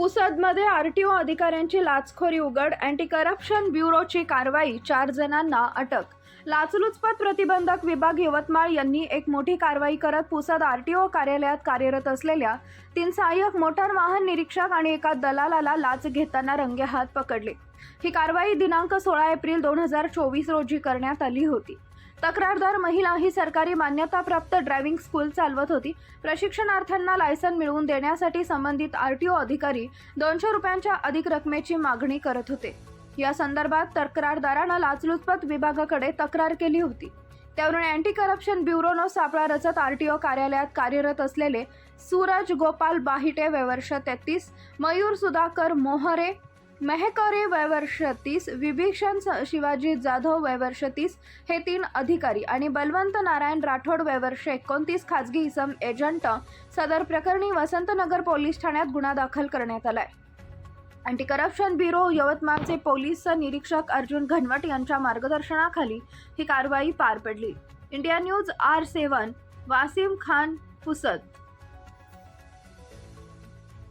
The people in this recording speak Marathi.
पुसदमध्ये आर टी ओ अधिकाऱ्यांची लाचखोरी उघड अँटी करप्शन ब्युरोची कारवाई चार जणांना अटक. लाचलुचपत प्रतिबंधक विभाग यवतमाळ यांनी एक मोठी कारवाई करत पुसद आर टी ओ कार्यालयात कार्यरत असलेल्या तीन सहाय्यक मोटार वाहन निरीक्षक आणि एका दलालाला लाच घेताना रंगेहात पकडले. ही कारवाई दिनांक सोळा एप्रिल दोन हजार चोवीस रोजी करण्यात आली होती. तक्रारदार महिला ही सरकारी मान्यताप्राप्त ड्रायव्हिंग स्कूल चालवत होती. प्रशिक्षणार्थ्यांना लायसन मिळवून देण्यासाठी संबंधित आर टी ओ अधिकारी दोनशे रुपयांच्या अधिक रकमेची मागणी करत होते. या संदर्भात तक्रारदारानं लाचलुचपत विभागाकडे तक्रार केली होती. त्यावरून अँटी करप्शन ब्युरोनं सापळा रचत आर टी ओ कार्यालयात कार्यरत असलेले सूरज गोपाल बाहिटे वयवर्ष तेहतीस मयूर सुधाकर मोहरे मेहकरे वयवर्ष तीस विभीषण स- शिवाजी जाधव वयवर्ष तीस हे तीन अधिकारी आणि बलवंत नारायण राठोड वयवर्ष एकोणतीस खाजगी इसम एजंट सदर प्रकरणी वसंतनगर पोलीस ठाण्यात गुन्हा दाखल करण्यात आलाय. अँटी करप्शन ब्युरो यवतमाळचे पोलीस निरीक्षक अर्जुन घनवट यांच्या मार्गदर्शनाखाली ही कारवाई पार पडली. India News R seven Wasim Khan Pusad.